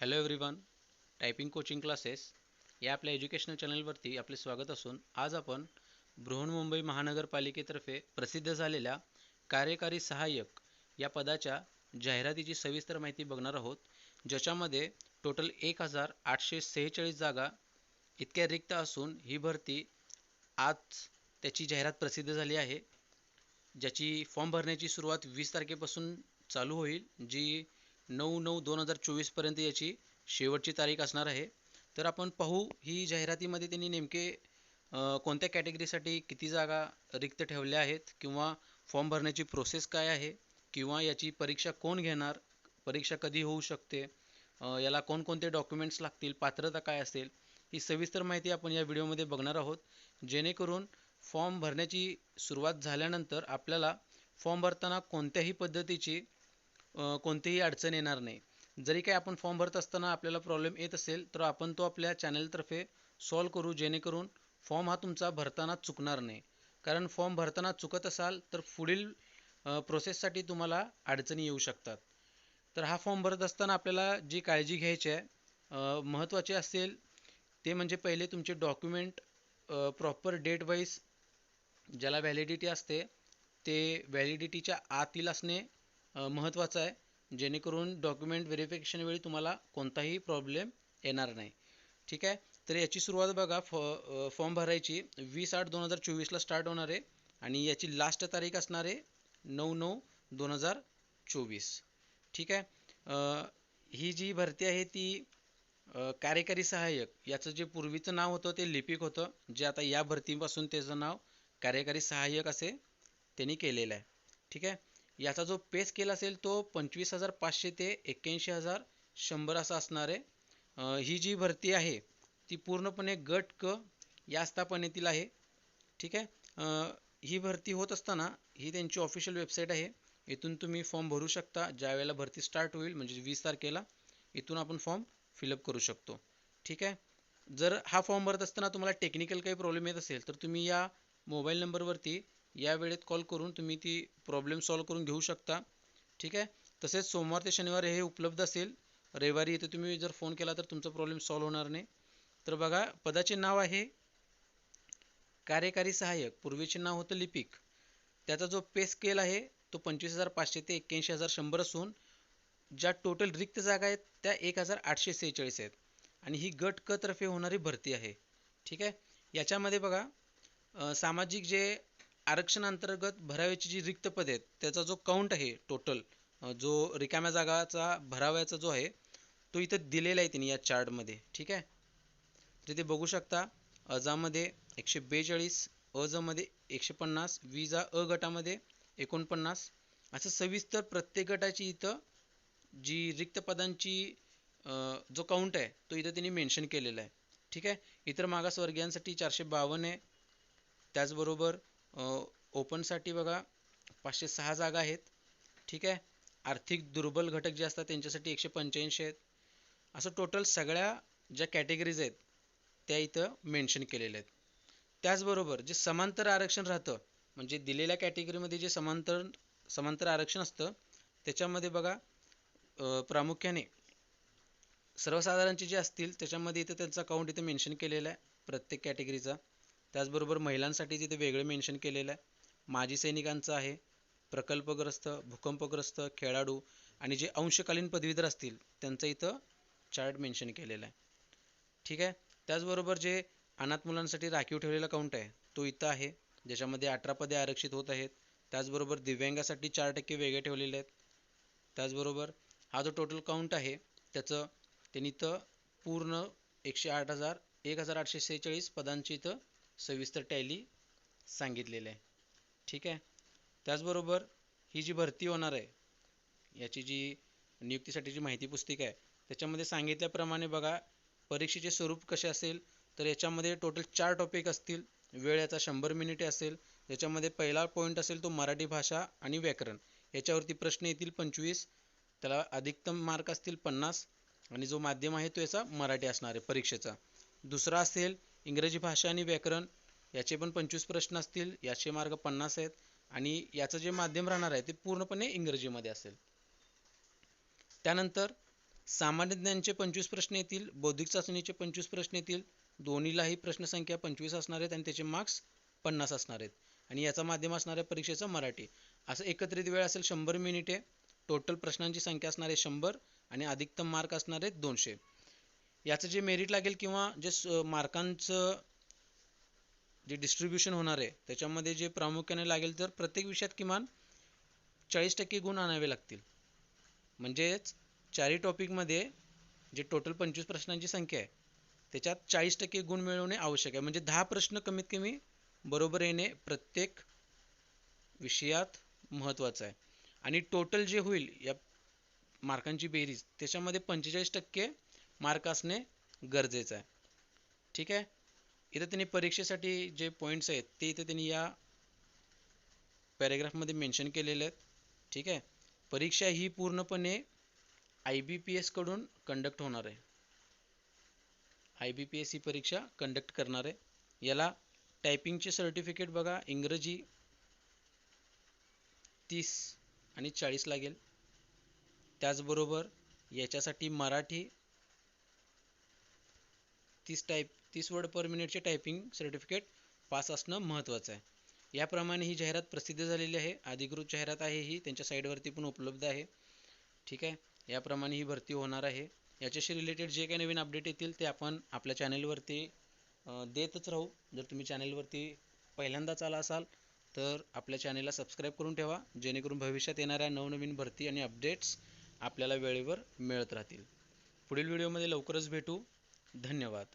Hello everyone typing coaching classes या आपल्या educational चॅनलवरती आपले स्वागत असून आज आपण बृहन्मुंबई महानगरपालिकेतर्फे प्रसिद्ध झालेल्या कार्यकारी सहाय्यक या पदाच्या जाहिरातीची सविस्तर माहिती बघणार आहोत ज्याच्यामध्ये टोटल एक हजार आठशे सेहेचाळीस जागा इतक्या रिक्त असून ही भरती आज त्याची जाहिरात प्रसिद्ध झाली आहे. ज्याची फॉर्म भरण्याची सुरुवात वीस तारखेपासून चालू होईल जी नऊ नऊ दोन हजार चोवीसपर्यंत याची शेवटची तारीख असणार आहे. तर आपण पाहू ही जाहिरातीमध्ये त्यांनी नेमके कोणत्या कॅटेगरीसाठी किती जागा रिक्त ठेवल्या आहेत किंवा फॉर्म भरण्याची प्रोसेस काय आहे किंवा याची परीक्षा कोण घेणार परीक्षा कधी होऊ शकते याला कोणकोणते डॉक्युमेंट्स लागतील पात्रता काय असेल ही सविस्तर माहिती आपण या व्हिडिओमध्ये बघणार आहोत. जेणेकरून फॉर्म भरण्याची सुरुवात झाल्यानंतर आपल्याला फॉर्म भरताना कोणत्याही पद्धतीची कोणतीही अडचण येणार नाही. जरी काही आपण फॉर्म भरत असताना आपल्याला प्रॉब्लेम येत असेल तर आपण तो आपल्या चॅनलतर्फे सॉल्व करू जेणेकरून फॉर्म हा तुमचा भरताना चुकणार नाही. कारण फॉर्म भरताना चुकत असाल तर पुढील प्रोसेससाठी तुम्हाला अडचणी येऊ शकतात. तर हा फॉर्म भरत असताना आपल्याला जी काळजी घ्यायची आहे महत्त्वाची महत्त्वाचे असेल ते म्हणजे पहिले तुमचे डॉक्युमेंट प्रॉपर डेट वाईज ज्याला व्हॅलिडिटी असते ते व्हॅलिडिटीच्या आतील असणे महत्त्वाचं आहे. जेणेकरून डॉक्युमेंट व्हेरिफिकेशन वेळी तुम्हाला कोणताही प्रॉब्लेम येणार नाही. ठीक आहे? तर याची सुरुवात बघा. फॉ फॉर्म भरायची. वीस आठ दोन हजार चोवीसला स्टार्ट होणार आहे. आणि याची लास्ट तारीख असणार आहे नऊ नऊ दोन हजार चोवीस. ठीक आहे? ही जी भरती आहे ती कार्यकारी सहाय्यक याचं जे पूर्वीचं नाव होतं ते लिपिक होतं. जे आता या भरतीपासून त्याचं नाव कार्यकारी सहाय्यक असे त्यांनी केलेलं आहे. ठीक आहे? याचा जो पे स्केल असेल तो पंचवीस हजार पाचशे ते एक्क्याऐंशी हजार शंभर असा असणार आहे. ही जी भरती आहे ती पूर्णपणे गट क या स्थापनेतील आहे. ठीक आहे? ही भरती होत असताना ही त्यांची ऑफिशियल वेबसाईट आहे. इथून तुम्ही फॉर्म भरू शकता. ज्या वेळेला भरती स्टार्ट होईल म्हणजे वीस तारखेला इथून आपण फॉर्म फिलअप करू शकतो. ठीक आहे? जर हा फॉर्म भरत असताना तुम्हाला टेक्निकल काही प्रॉब्लेम येत असेल तर तुम्ही या मोबाईल नंबरवरती या वेळेत कॉल करून तुम्ही ती प्रॉब्लेम सॉल्व करून घेऊ शकता. ठीक आहे? तसेच सोमवार ते शनिवार हे उपलब्ध असेल. रविवारी इथे तुम्ही जर फोन केला तर तुमचा प्रॉब्लेम सॉल्व होणार नाही. तर बघा पदाचे नाव आहे कार्यकारी सहाय्यक पूर्वीचे नाव होतं लिपिक. त्याचा जो पे स्केल आहे तो पंचवीस हजार पाचशे ते एक्क्याऐंशी हजार शंभर असून ज्या टोटल रिक्त जागा आहेत त्या एक हजार आठशे सेहेचाळीस आहेत. आणि ही गट क तर्फे होणारी भरती आहे. ठीक आहे? याच्यामध्ये बघा सामाजिक जे आरक्षण अंतर्गत भराव्याची जी रिक्त पदे आहेत त्याचा जो काउंट आहे टोटल जो रिकाम्या जागाचा भराव्याचा जो आहे तो इथं दिलेला आहे त्यांनी या चार्टमध्ये ठीक आहे? तिथे बघू शकता अजामध्ये एकशे बेचाळीस अजमध्ये एकशे पन्नास विजा अ गटामध्ये एकोणपन्नास. असं सविस्तर प्रत्येक गटाची इथं जी रिक्त पदांची जो काउंट आहे तो इथं त्यांनी मेन्शन केलेला आहे. ठीक आहे? इतर मागासवर्गीयांसाठी चारशे बावन्न आहे. त्याचबरोबर ओपनसाठी बघा पाचशे सहा जागा आहेत. ठीक आहे? आर्थिक दुर्बल घटक जे असतात त्यांच्यासाठी एकशे पंच्याऐंशी आहेत. असं टोटल सगळ्या ज्या कॅटेगरीज आहेत त्या इथं मेन्शन केलेल्या आहेत. त्याचबरोबर जे समांतर आरक्षण राहतं म्हणजे दिलेल्या कॅटेगरीमध्ये जे समांतर समांतर आरक्षण असतं त्याच्यामध्ये बघा प्रामुख्याने सर्वसाधारणचे जे असतील त्याच्यामध्ये इथं त्यांचा अकाउंट इथं मेन्शन केलेला आहे प्रत्येक कॅटेगरीचा त्याचबरोबर महिलांसाठी तिथे वेगळं मेन्शन केलेलं आहे माजी सैनिकांचं आहे प्रकल्पग्रस्त भूकंपग्रस्त खेळाडू आणि जे अंशकालीन पदवीधर असतील त्यांचं इथं चार्ट मेन्शन केलेला आहे. ठीक आहे? त्याचबरोबर जे अनाथ मुलांसाठी राखीव ठेवलेला काउंट आहे तो इथं आहे ज्याच्यामध्ये अठरा पदे आरक्षित होत आहेत. त्याचबरोबर दिव्यांगासाठी चार टक्के वेगळे ठेवलेले आहेत. त्याचबरोबर हा जो टोटल काउंट आहे त्याचं त्यांनी इथं पूर्ण एकशे आठ हजार एक हजार आठशे सेहेचाळीस पदांची इथं सविस्तर टॅली सांगितलेलं आहे. ठीक आहे? त्याचबरोबर ही जी भरती होणार आहे याची जी नियुक्तीसाठीची माहिती पुस्तिका आहे त्याच्यामध्ये सांगितल्याप्रमाणे बघा परीक्षेचे स्वरूप कसे असेल तर याच्यामध्ये टोटल चार टॉपिक असतील. वेळ याचा शंभर मिनिटे असेल. याच्यामध्ये पहिला पॉईंट असेल तो मराठी भाषा आणि व्याकरण. याच्यावरती प्रश्न येतील पंचवीस त्याला अधिकतम मार्क असतील पन्नास आणि जो माध्यम आहे तो याचा मराठी असणार आहे परीक्षेचा. दुसरा असेल इंग्रजी भाषा आणि व्याकरण याचे पण पंचवीस प्रश्न असतील याचे मार्ग पन्नास आहेत आणि याचं जे माध्यम राहणार आहे ते पूर्णपणे इंग्रजीमध्ये असेल. त्यानंतर सामान्य ज्ञानचे पंचवीस प्रश्न येतील बौद्धिक चाचणीचे पंचवीस प्रश्न येतील दोन्हीलाही प्रश्नसंख्या पंचवीस असणार आहेत आणि त्याचे मार्क्स पन्नास असणार आहेत. आणि याचा माध्यम असणार आहे परीक्षेचा मराठी. असं एकत्रित वेळ असेल शंभर मिनिटे टोटल प्रश्नांची संख्या असणार आहे शंभर आणि अधिकतम मार्क असणार आहेत दोनशे. याचं जे मेरिट लागेल किंवा जे मार्कांचं जे डिस्ट्रीब्युशन होणार आहे त्याच्यामध्ये जे प्रामुख्याने लागेल तर प्रत्येक विषयात किमान चाळीस टक्के गुण आणावे लागतील. म्हणजेच चारही टॉपिकमध्ये जे टोटल पंचवीस प्रश्नांची संख्या आहे त्याच्यात चाळीस टक्के गुण मिळवणे आवश्यक आहे. म्हणजे दहा प्रश्न कमीत कमी बरोबर येणे प्रत्येक विषयात महत्त्वाचं आहे. आणि टोटल जे होईल या मार्कांची बेरीज त्याच्यामध्ये पंचेचाळीस टक्के मार्क असणे गरजेचं आहे. ठीक आहे? इथं त्यांनी परीक्षेसाठी जे पॉईंट्स आहेत ते इथं त्यांनी या पॅरेग्राफमध्ये मेन्शन केलेले आहेत. ठीक आहे? परीक्षा ही पूर्णपणे आय बी पी एसकडून कंडक्ट होणार आहे. आय बी पी एस ही परीक्षा कंडक्ट करणार आहे. याला टायपिंगचे सर्टिफिकेट बघा इंग्रजी तीस आणि चाळीस लागेल. त्याचबरोबर याच्यासाठी मराठी तीस टाईप तीस वर्ड पर मिनिटचे टायपिंग सर्टिफिकेट पास असणं महत्त्वाचं आहे. याप्रमाणे ही जाहिरात प्रसिद्ध झालेली आहे. अधिकृत जाहिरात आहे ही. त्यांच्या साईडवरती पण उपलब्ध आहे. ठीक आहे? याप्रमाणे ही भरती होणार आहे. याच्याशी रिलेटेड जे काही नवीन अपडेट येतील ते आपण आपल्या चॅनेलवरती देतच राहू. जर तुम्ही चॅनेलवरती पहिल्यांदाच आला असाल तर आपल्या चॅनेलला सबस्क्राईब करून ठेवा. जेणेकरून भविष्यात येणाऱ्या नवनवीन भरती आणि अपडेट्स आपल्याला वेळेवर मिळत राहतील. पुढील व्हिडिओमध्ये लवकरच भेटू. धन्यवाद.